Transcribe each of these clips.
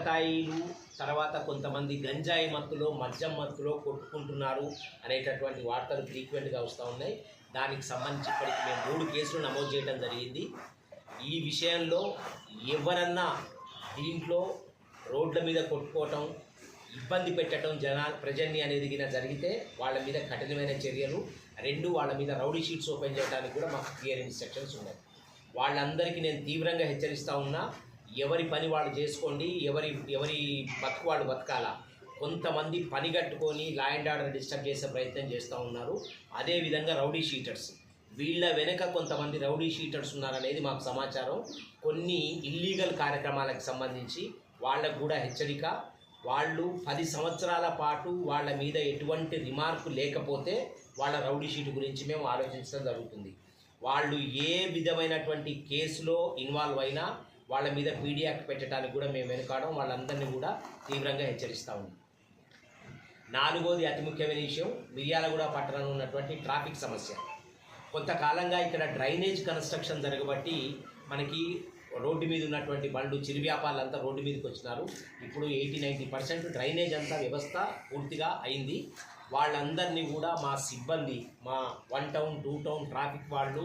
గంజాయిలు తర్వాత కొంతమంది గంజాయి మత్తులో మద్యం మత్తులో కొట్టుకుంటున్నారు అనేటటువంటి వార్తలు ఫ్రీక్వెంట్గా వస్తూ ఉన్నాయి. దానికి సంబంధించి ఇప్పటికి మేము మూడు కేసులు నమోదు చేయడం జరిగింది. ఈ విషయంలో ఎవరన్నా దీంట్లో రోడ్ల మీద కొట్టుకోవటం ఇబ్బంది పెట్టడం జనా ప్రజల్ని అనేది జరిగితే వాళ్ళ మీద కఠినమైన చర్యలు రెండు వాళ్ళ మీద రౌడీ షీట్స్ ఓపెన్ చేయడానికి కూడా మాకు క్లియర్ ఇన్స్ట్రక్షన్స్ ఉన్నాయి. వాళ్ళందరికీ నేను తీవ్రంగా హెచ్చరిస్తూ ఉన్నా ఎవరి పని వాళ్ళు చేసుకోండి ఎవరి ఎవరి బతుకు వాళ్ళు బతకాలా. కొంతమంది పని కట్టుకొని లా అండ్ ఆర్డర్ డిస్టర్బ్ చేసే ప్రయత్నం చేస్తూ ఉన్నారు. అదేవిధంగా రౌడీ షీటర్స్. వీళ్ళ వెనుక కొంతమంది రౌడీ షీటర్స్ ఉన్నారనేది మాకు సమాచారం. కొన్ని ఇల్లీగల్ కార్యక్రమాలకు సంబంధించి వాళ్ళకు కూడా హెచ్చరిక. వాళ్ళు పది సంవత్సరాల పాటు వాళ్ళ మీద ఎటువంటి రిమార్కు లేకపోతే వాళ్ళ రౌడీ షీట్ గురించి మేము ఆలోచించడం జరుగుతుంది. వాళ్ళు ఏ విధమైనటువంటి కేసులో ఇన్వాల్వ్ అయినా వాళ్ళ మీద పీడీ యాక్ట్ పెట్టడానికి కూడా మేము వెనుకాడం వాళ్ళందరినీ కూడా తీవ్రంగా హెచ్చరిస్తూ ఉన్నాం. నాలుగోది అతి ముఖ్యమైన విషయం మిర్యాలగూడ పట్టణంలో ఉన్నటువంటి ట్రాఫిక్ సమస్య. కొంతకాలంగా ఇక్కడ డ్రైనేజ్ కన్స్ట్రక్షన్ జరగబట్టి మనకి రోడ్డు మీద ఉన్నటువంటి బండ్లు చిరు వ్యాపారులంతా రోడ్డు మీదకి వచ్చినారు. ఇప్పుడు ఎయిటీ నైంటీ పర్సెంట్ డ్రైనేజ్ అంతా వ్యవస్థ పూర్తిగా అయింది. వాళ్ళందరినీ కూడా మా సిబ్బంది మా one town two town traffic వాళ్ళు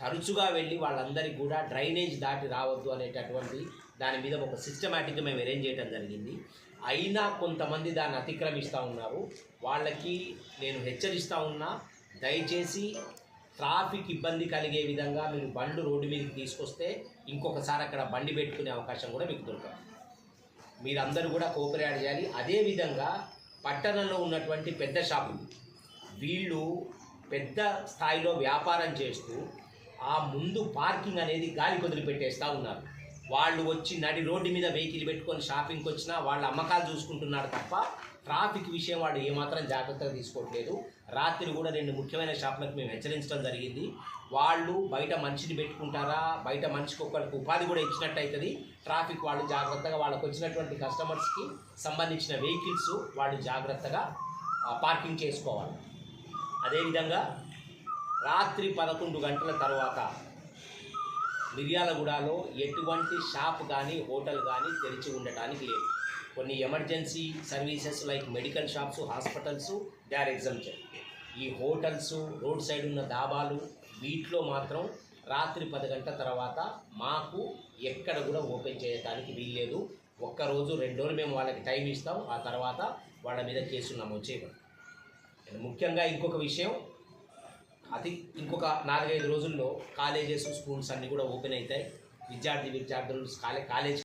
తరచుగా వెళ్ళి వాళ్ళందరికీ కూడా డ్రైనేజ్ దాటి రావద్దు అనేటటువంటి దాని మీద ఒక సిస్టమేటిక్గా మేము అరేంజ్ చేయడం జరిగింది. అయినా కొంతమంది దాన్ని అతిక్రమిస్తూ ఉన్నారు. వాళ్ళకి నేను హెచ్చరిస్తూ ఉన్నా దయచేసి ట్రాఫిక్ ఇబ్బంది కలిగే విధంగా మీరు బండ్లు రోడ్డు మీదకి తీసుకొస్తే ఇంకొకసారి అక్కడ బండి పెట్టుకునే అవకాశం కూడా మీకు దొరకదు. మీరందరూ కూడా కోఆపరేట్ చేయాలి. అదేవిధంగా పట్టణంలో ఉన్నటువంటి పెద్ద షాపులు వీళ్ళు పెద్ద స్థాయిలో వ్యాపారం చేస్తూ ఆ ముందు పార్కింగ్ అనేది గాలి వదిలిపెట్టేస్తూ ఉన్నారు. వాళ్ళు వచ్చి నడి రోడ్డు మీద వెహికల్ పెట్టుకొని షాపింగ్కి వచ్చినా వాళ్ళ అమ్మకాలు చూసుకుంటున్నారు తప్ప ట్రాఫిక్ విషయం వాళ్ళు ఏమాత్రం జాగ్రత్తగా తీసుకోవట్లేదు. రాత్రి కూడా రెండు ముఖ్యమైన షాపులకు మేము హెచ్చరించడం జరిగింది. వాళ్ళు బయట మనిషిని పెట్టుకుంటారా? బయట మనిషికి ఒకరికి ఉపాధి కూడా ఇచ్చినట్టు అవుతుంది ట్రాఫిక్ వాళ్ళు జాగ్రత్తగా వాళ్ళకి వచ్చినటువంటి కస్టమర్స్కి సంబంధించిన వెహికల్స్ వాళ్ళు జాగ్రత్తగా పార్కింగ్ చేసుకోవాలి. అదేవిధంగా రాత్రి పదకొండు గంటల తర్వాత మిర్యాలగూడలో ఎటువంటి షాప్ కానీ హోటల్ కానీ తెరిచి ఉండటానికి లేదు. కొన్ని emergency services like medical shops hospitals they are ఈ హోటల్స్ రోడ్ సైడ్ ఉన్న దాబాలు వీటిలో మాత్రం రాత్రి పది గంటల తర్వాత మాకు ఎక్కడ కూడా ఓపెన్ చేయడానికి వీల్లేదు ఒక్కరోజు రెండు రోజులు మేము వాళ్ళకి టైం ఇస్తాం. ఆ తర్వాత వాళ్ళ మీద కేసులు నమోదు చేయగలం ముఖ్యంగా ఇంకొక విషయం అది ఇంకొక నాలుగైదు రోజుల్లో కాలేజెస్ స్కూల్స్ అన్నీ కూడా ఓపెన్ అవుతాయి. విద్యార్థి విద్యార్థులు కాలే కాలేజ్